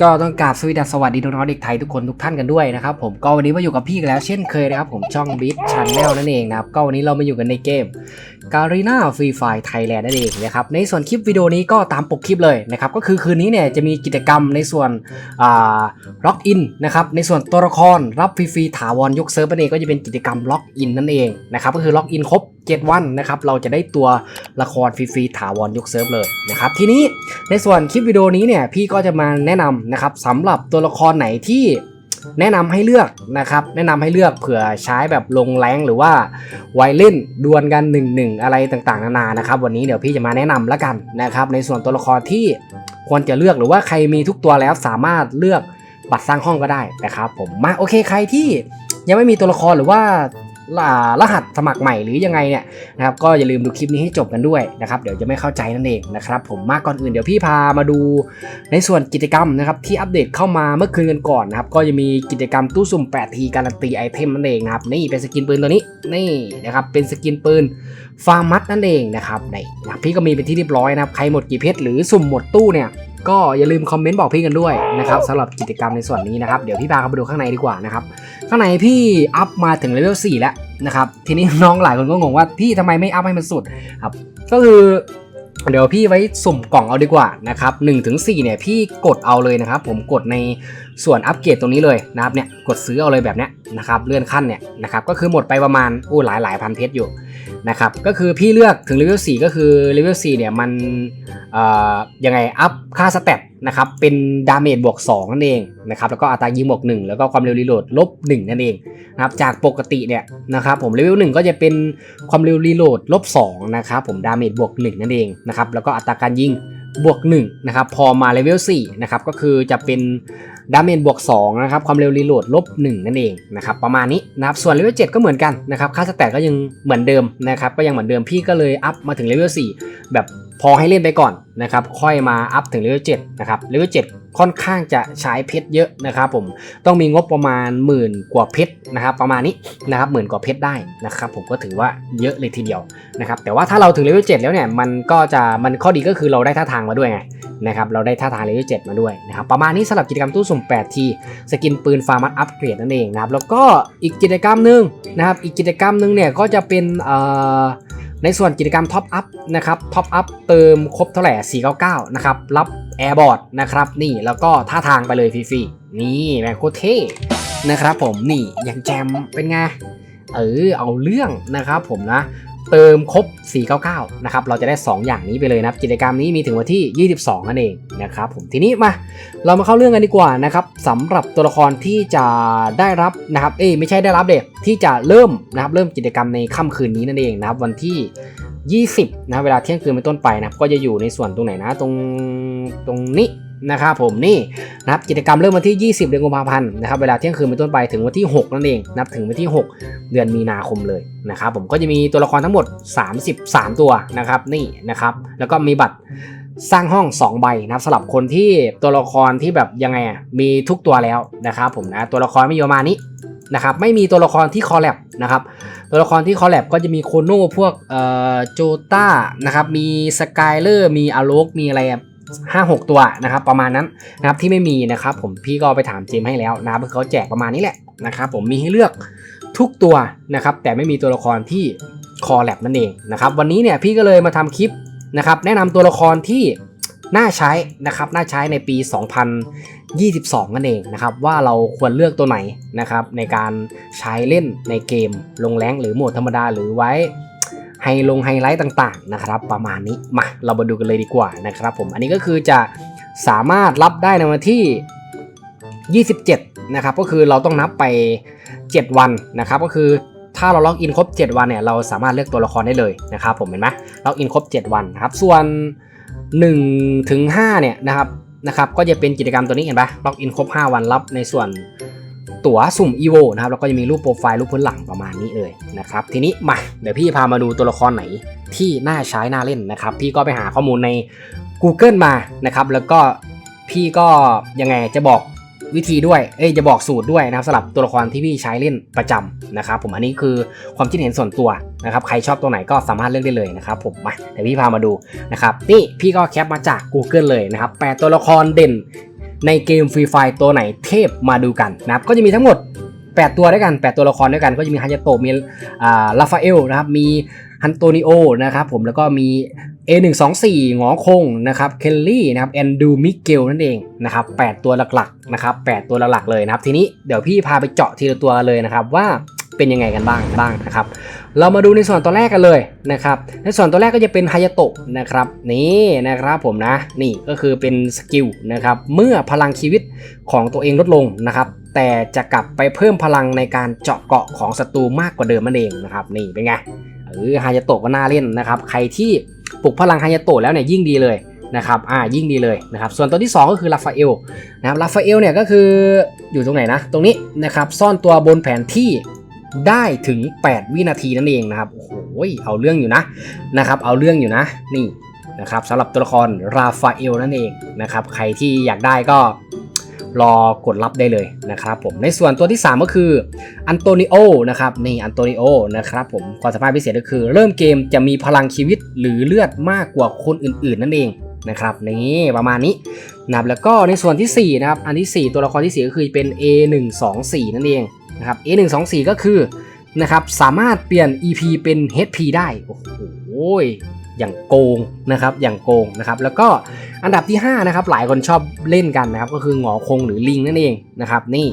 ก็ต้องกราบสวัสดีสวัสดีน้องๆเด็กไทยทุกคนทุกท่านกันด้วยนะครับผมก็วันนี้มาอยู่กับพี่แล้วเช่นเคยนะครับผมช่องบิ๊ชันแนลนั่นเองนะครับก็วันนี้เรามาอยู่กันในเกม การีนาฟรีไฟไทยแลนด์นั่นเองนะครับในส่วนคลิปวิดีโอนี้ก็ตามปกคลิปเลยนะครับก็คือคืนนี้เนี่ยจะมีกิจกรรมในส่วนล็อกอินนะครับในส่วนตัวละครรับฟรีๆถาวรยกเซิร์ฟนั่นเองก็จะเป็นกิจกรรมล็อกอินนั่นเองนะครับก็คือล็อกอินครบ 7 วันนะครับเราจะได้ตัวละครฟรีๆถาวรยกเซิร์ฟเลยนะครับทีนี้ในส่วนคลิปวิดีโอนี้เนี่ยพี่ก็จะมาแนะนำนะครับสำหรับตัวละครไหนที่ แนะนำให้เลือกนะครับแนะนำให้เลือกเผื่อใช้แบบลงแรงหรือว่าไวเล่นดวลกัน1นหนึ่งอะไรต่างๆนานานะครับวันนี้เดี๋ยวพี่จะมาแนะนำแล้วกันนะครับในส่วนตัวละครที่ควรจะเลือกหรือว่าใครมีทุกตัวแล้วสามารถเลือกบัตรสร้างห้องก็ได้นะครับผมมาโอเคใครที่ยังไม่มีตัวละครหรือว่า รหัสสมัครใหม่หรือยังไงเนี่ยนะครับก็อย่าลืมดูคลิปนี้ให้จบกันด้วยนะครับเดี๋ยวจะไม่เข้าใจนั่นเองนะครับผมมากก่อนอื่นเดี๋ยวพี่พามาดูในส่วนกิจกรรมนะครับที่อัปเดตเข้ามาเมื่อคืนกันก่อนนะครับก็จะมีกิจกรรมตู้สุ่ม8ทีการันตีไอเทมนั่นเองนะครับนี่เป็นสกินปืนตัวนี้นี่นะครับเป็นสกินปืนฟาร์มัดนั่นเองนะครับในนะพี่ก็มีเป็นที่เรียบร้อยนะครับใครหมดกี่เพชรหรือสุ่มหมดตู้เนี่ยก็อย่าลืมคอมเมนต์บอกพี่กันด้วยนะครับสำหรับกิจกรรมในส่วนนี้นะครับเดี๋ยวพี่พาเข้าไปดูข้างในดีกว่านะครับ ข้างในพี่อัพมาถึงเลเวล4แล้วนะครับ ทีนี้น้องหลายคนก็งงว่าพี่ทำไมไม่อัพให้มันสุดครับก็คือเดี๋ยวพี่ไว้สุ่มกล่องเอาดีกว่านะครับ1ถึง4เนี่ยพี่กดเอาเลยนะครับ ผมกดในส่วนอัปเกรดตรงนี้เลยนะครับเนี่ยกดซื้อเอาเลยแบบเนี้ยนะครับเลื่อนขั้นเนี่ยนะครับก็คือหมดไปประมาณอู้หลายหลายพันเพชรอยู่นะครับก็คือพี่เลือกถึงเลเวล4ก็คือเลเวล4เนี่ยมันเอ่อยังไงอัพค่าสเตต นะครับเป็นดาเมจบวก2นั่นเองนะครับแล้วก็อัตรายิงบวก1แล้วก็ความเร็วรีโหลดลบ1นั่นเองนะครับจากปกติเนี่ยนะครับผมเลเวลหนึ่งก็จะเป็นความเร็วรีโหลดลบ2นะครับผมดาเมจบวก1นั่นเองนะครับแล้วก็อัตราการยิงบวก1นะครับพอมาเลเวล4นะครับก็คือจะเป็นดาเมจบวก2นะครับความเร็วรีโหลดลบ1นั่นเองนะครับประมาณนี้นะครับส่วนเลเวล7ก็เหมือนกันนะครับค่าสแตทก็ยังเหมือนเดิมนะครับก็ยังเหมือนเดิมพี่ก็เลยอัพมาถึงเลเวล4แบบ พอให้เล่นไปก่อนนะครับค่อยมาอัพถึงเลเวล7นะครับเลเวล7ค่อนข้างจะใช้เพชรเยอะนะครับผมต้องมีงบประมาณหมื่นกว่าเพชรนะครับประมาณนี้นะครับหมื่นกว่าเพชรได้นะครับผมก็ถือว่าเยอะเลยทีเดียวนะครับแต่ว่าถ้าเราถึงเลเวล7แล้วเนี่ยมันก็จะมันข้อดีก็คือเราได้ท่าทางมาด้วยไงนะครับเราได้ท่าทางเลเวล7มาด้วยนะครับประมาณนี้สำหรับกิจกรรมตู้สุ่ม8ทีสกินปืนฟาร์มัสอัปเกรดนั่นเองนะครับแล้วก็อีกกิจกรรมหนึ่งนะครับอีกกิจกรรมหนึ่งเนี่ยก็จะเป็นเอ่อ ในส่วนกิจกรรมท็อปอัพนะครับท็อปอัพเติมครบเท่าไหร่ 499 นะครับ รับแอร์บอร์ดนะครับ นี่แล้วก็ท่าทางไปเลยฟรีๆ นี่แม่โคตรเท่นะครับผมนี่อย่างแจมเป็นไง เออเอาเรื่องนะครับผมนะ เติมครบ 499 นะครับ เราจะได้ 2 อย่างนี้ไปเลยนะครับ กิจกรรมนี้มีถึงวันที่ 22 นั่นเองนะครับผม ทีนี้มา เรามาเข้าเรื่องกันดีกว่านะครับสำหรับตัวละครที่จะได้รับนะครับ เอ้ยไม่ใช่ได้รับเด็กที่จะเริ่มนะครับ เริ่มกิจกรรมในค่ำคืนนี้นั่นเองนะครับ วันที่ 20 นะ เวลาเที่ยงคืนเป็นต้นไปนะ ก็จะอยู่ในส่วนตรงไหนนะ ตรง ตรงนี้ นะครับผมนี่นะครับกิจกรรมเริ่มวันที่ 20 เดือนกุมภาพันธ์นะครับเวลาเที่ยงคืนเป็นต้นไปถึงวันที่ 6 นั่นเองนับถึงวันที่ 6 เดือนมีนาคมเลยนะครับผมก็จะมีตัวละครทั้งหมด 33 ตัวนะครับนี่นะครับแล้วก็มีบัตรสร้างห้อง 2 ใบนะครับสำหรับคนที่ตัวละครที่แบบยังไงอะมีทุกตัวแล้วนะครับผมนะตัวละครไม่โยมานี้นะครับไม่มีตัวละครที่คอแลบนะครับตัวละครที่คอลแลบก็จะมีโคโน่พวกเอ่อโจต้านะครับมีสกายเลอร์มีอโลกมีอะไร ห้าหกตัวนะครับประมาณนั้นนะครับที่ไม่มีนะครับผมพี่ก็ไปถามเจมให้แล้วนะครับเขาแจกประมาณนี้แหละนะครับผมมีให้เลือกทุกตัวนะครับแต่ไม่มีตัวละครที่คอแลบนั่นเองนะครับวันนี้เนี่ยพี่ก็เลยมาทำคลิปนะครับแนะนำตัวละครที่น่าใช้นะครับน่าใช้ในปี 2022 นั่นเองนะครับว่าเราควรเลือกตัวไหนนะครับในการใช้เล่นในเกมลงแรงหรือโหมดธรรมดาหรือไว้ ไฮลงไฮไลท์ต่างๆนะครับประมาณนี้มาเรามาดูกันเลยดีกว่านะครับผมอันนี้ก็คือจะสามารถรับได้ในวันที่ 27 นะครับก็คือเราต้องนับไป 7 วันนะครับก็คือถ้าเราล็อกอินครบ 7 วันเนี่ยเราสามารถเลือกตัวละครได้เลยนะครับผมเห็นไหมล็อกอินครบ 7 วันครับส่วน1ถึง5เนี่ยนะครับนะครับก็จะเป็นกิจกรรมตัวนี้เห็นปะล็อกอินครบ 5 วันรับในส่วน ตั๋วสุ่ม EVO นะครับแล้วก็จะมีรูปโปรไฟล์รูปพื้นหลังประมาณนี้เลยนะครับทีนี้มาเดี๋ยวพี่พามาดูตัวละครไหนที่น่าใช้น่าเล่นนะครับพี่ก็ไปหาข้อมูลใน Google มานะครับแล้วก็พี่ก็ยังไงจะบอกวิธีด้วย เอ้ย จะบอกสูตรด้วยนะครับสำหรับตัวละครที่พี่ใช้เล่นประจำนะครับผมอันนี้คือความคิดเห็นส่วนตัวนะครับ ใครชอบตัวไหนก็สามารถเลือกได้เลยนะครับผมมาเดี๋ยวพี่พามาดูนะครับ นี่พี่ก็แคปมาจาก Google เลยนะครับ แปดตัวละครเด่น ในเกมฟรีไฟตัวไหนเทพมาดูกันนะครับก็จะมีทั้งหมด 8 ตัวด้วยกัน 8 ตัวละครด้วยกัน ก็จะมีฮายาโตะมีอ่าลาฟาเอลนะครับมีฮันโตนิโอนะครับผมแล้วก็มี A124 หงอคงนะครับเคลลี่นะครับแอนดูมิเกลนั่นเองนะครับ8ตัวหลักๆนะครับ8ตัวหลักๆเลยนะครับทีนี้เดี๋ยวพี่พาไปเจาะทีละตัวเลยนะครับว่า เป็นยังไงกันบ้างบ้างนะครับ เรามาดูในส่วนตัวแรกกันเลยนะครับ ในส่วนตัวแรกก็จะเป็นฮายาโตะนะครับ นี่นะครับผมนะ นี่ก็คือเป็นสกิลนะครับ เมื่อพลังชีวิตของตัวเองลดลงนะครับ แต่จะกลับไปเพิ่มพลังในการเจาะเกาะของศัตรูมากกว่าเดิมนั่นเองนะครับ นี่เป็นไงเออฮายาโตะก็น่าเล่นนะครับ ใครที่ปลุกพลังฮายาโตะแล้วเนี่ยยิ่งดีเลยนะครับ อ่า ยิ่งดีเลยนะครับ ส่วนตัวที่ 2 ก็คือลาฟาเอลนะครับ ลาฟาเอลเนี่ยก็คืออยู่ตรงไหนนะ ตรงนี้นะครับ ซ่อนตัวบนแผนที่ ได้ถึง 8 วินาทีนั่นเองนะครับ โอ้โห เอาเรื่องอยู่นะนะครับ เอาเรื่องอยู่นะ นี่นะครับสำหรับตัวละครราฟาเอลนั่นเองนะครับ ใครที่อยากได้ก็รอกดรับได้เลยนะครับผมในส่วนตัวที่ 3 ก็คืออันโตนิโอนะครับนี่อันโตนิโอนะครับผมความสามารถพิเศษก็คือ เริ่มเกมจะมีพลังชีวิตหรือเลือดมากกว่าคนอื่นๆ นั่นเองนะครับนี่ประมาณนี้นะครับแล้วก็ในส่วนที่4นะครับอันที่ 4 ตัวละครที่ 4 ก็คือเป็น A124 นั่นเอง นะครับ A124 ก็คือนะครับสามารถเปลี่ยน EP เป็น HP ได้ โอ้โหอย่างโกงนะครับอย่างโกงนะครับแล้วก็อันดับที่5นะครับหลายคนชอบเล่นกันนะครับก็คือหงอคงหรือลิงนั่นเองนะครับนี่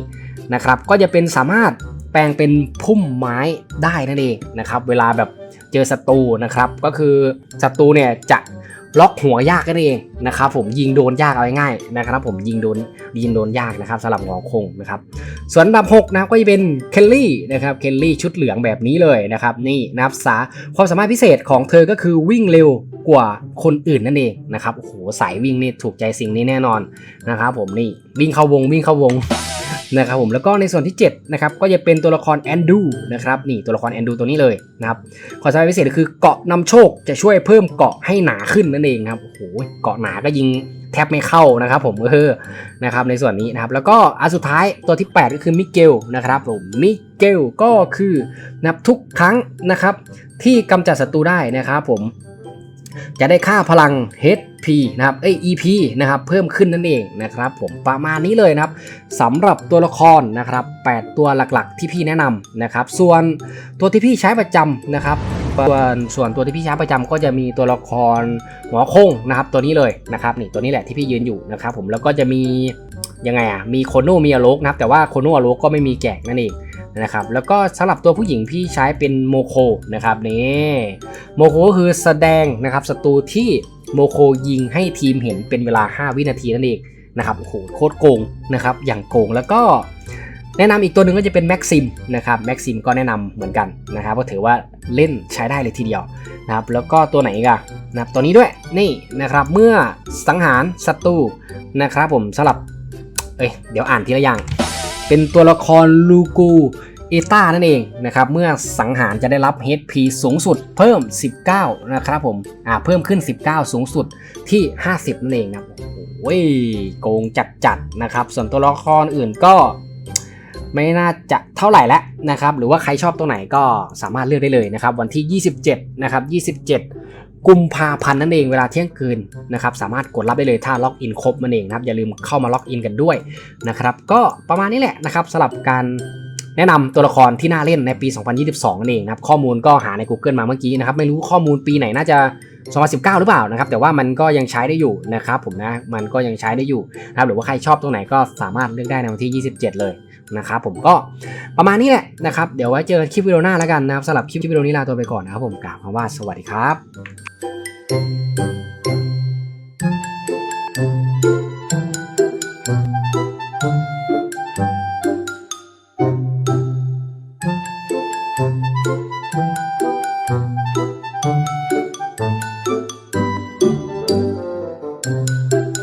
นะครับก็จะเป็นสามารถแปลงเป็นพุ่มไม้ได้นั่นเองนะครับเวลาแบบเจอศัตรูนะครับก็คือศัตรูเนี่ยจะล็อกหัวยากนั่นเอง นะครับผมยิงโดนยากเอาง่ายๆนะครับผมยิงโดนยิงโดนยากนะครับสำหรับหงอคงนะครับส่วนอันดับ6นะก็จะเป็นเคลลี่นะครับเคลลี่ชุดเหลืองแบบนี้เลยนะครับนี่นะครับสาความสามารถพิเศษของเธอก็คือวิ่งเร็วกว่าคนอื่นนั่นเองนะครับโอ้โหสายวิ่งนี่ถูกใจสิ่งนี้แน่นอนนะครับผมนี่วิ่งเข้าวงวิ่งเข้าวงนะครับผมแล้วก็ในส่วนที่7นะครับก็จะเป็นตัวละครแอนดูนะครับนี่ตัวละครแอนดูตัวนี้เลยนะครับความสามารถพิเศษก็คือเกาะนำโชคจะช่วยเพิ่มเกาะให้หนาขึ้นนั่นเองครับโอ้โหเกาะหนาก็ยิงแทบไม่เข้านะครับผมเออนะครับในส่วนนี้นะครับแล้วก็อันสุดท้ายตัวที่ 8 ก็คือมิเกลนะครับผมมิเกลก็คือนับทุกครั้งนะครับ ที่กำจัดศัตรูได้นะครับผมจะได้ค่าพลัง HP นะครับเอ้ย EP นะครับเพิ่มขึ้นนั่นเองนะครับผมประมาณนี้เลยนะครับสำหรับตัวละครนะครับ 8 ตัวหลักๆ ที่พี่แนะนำนะครับ ส่วนตัวที่พี่ใช้ประจำนะครับ ส่วนส่วนตัวที่พี่ใช้ประจำก็จะมีตัวละครหมอคงนะครับตัวนี้เลยนะครับนี่ตัวนี้แหละที่พี่ยืนอยู่นะครับผมแล้วก็จะมียังไงอะมีโคโนมีอโลกนะครับแต่ว่าโคโนอโลกก็ไม่มีแจกนั่นเองนะครับแล้วก็สำหรับตัวผู้หญิงพี่ใช้เป็นโมโคนะครับนี่โมโคก็คือแสดงนะครับศัตรูที่โมโคยิงให้ทีมเห็นเป็นเวลา 5 วินาทีนั่นเองนะครับโอ้โหโคตรโกงนะครับอย่างโกงแล้วก็ แนะนำอีกตัวหนึ่งก็จะเป็นแม็กซิมนะครับแม็กซิมก็แนะนำเหมือนกันนะครับก็ถือว่าเล่นใช้ได้เลยทีเดียวนะครับแล้วก็ตัวไหนกันนะครับตัวนี้ด้วยนี่นะครับเมื่อสังหารศัตรูนะครับผมสลับเอ้ยเดี๋ยวอ่านทีละอย่าง เป็นตัวละครลูกูเอต้านั่นเองนะครับเมื่อสังหารจะได้รับ HP สูงสุดเพิ่ม 19 นะครับผมอ่าเพิ่มขึ้น 19 สูงสุดที่ 50 นั่นเองนะครับโอ้ยโกงจัดๆนะครับส่วนตัวละครอื่นก็ ไม่น่าจะเท่าไหร่แล้วนะครับ หรือว่าใครชอบตัวไหนก็สามารถเลือกได้เลยนะครับ วันที่ 27 นะครับ 27 กุมภาพันธ์นั่นเองเวลาเที่ยงคืนนะครับ สามารถกดรับได้เลยถ้าล็อกอินครบนั่นเองนะครับ อย่าลืมเข้ามาล็อกอินกันด้วยนะครับ ก็ประมาณนี้แหละนะครับสำหรับการแนะนำตัวละครที่น่าเล่นในปี 2022นั่นเองนะครับ ข้อมูลก็หาใน Google มาเมื่อกี้นะครับ ไม่รู้ข้อมูลปีไหนน่าจะ 2019 หรือเปล่านะครับ แต่ว่ามันก็ยังใช้ได้อยู่นะครับผมนะ มันก็ยังใช้ได้อยู่นะครับ หรือว่าใครชอบตรงไหนก็สามารถเลือกได้ในวันที่ 27 เลย นะครับผมก็ประมาณนี้แหละนะครับ เดี๋ยวไว้เจอคลิปวิดีโอหน้าแล้วกันนะครับสำหรับคลิปวิดีโอนี้ลาตัวไปก่อนนะครับผมกล่าวคำว่าสวัสดีครับ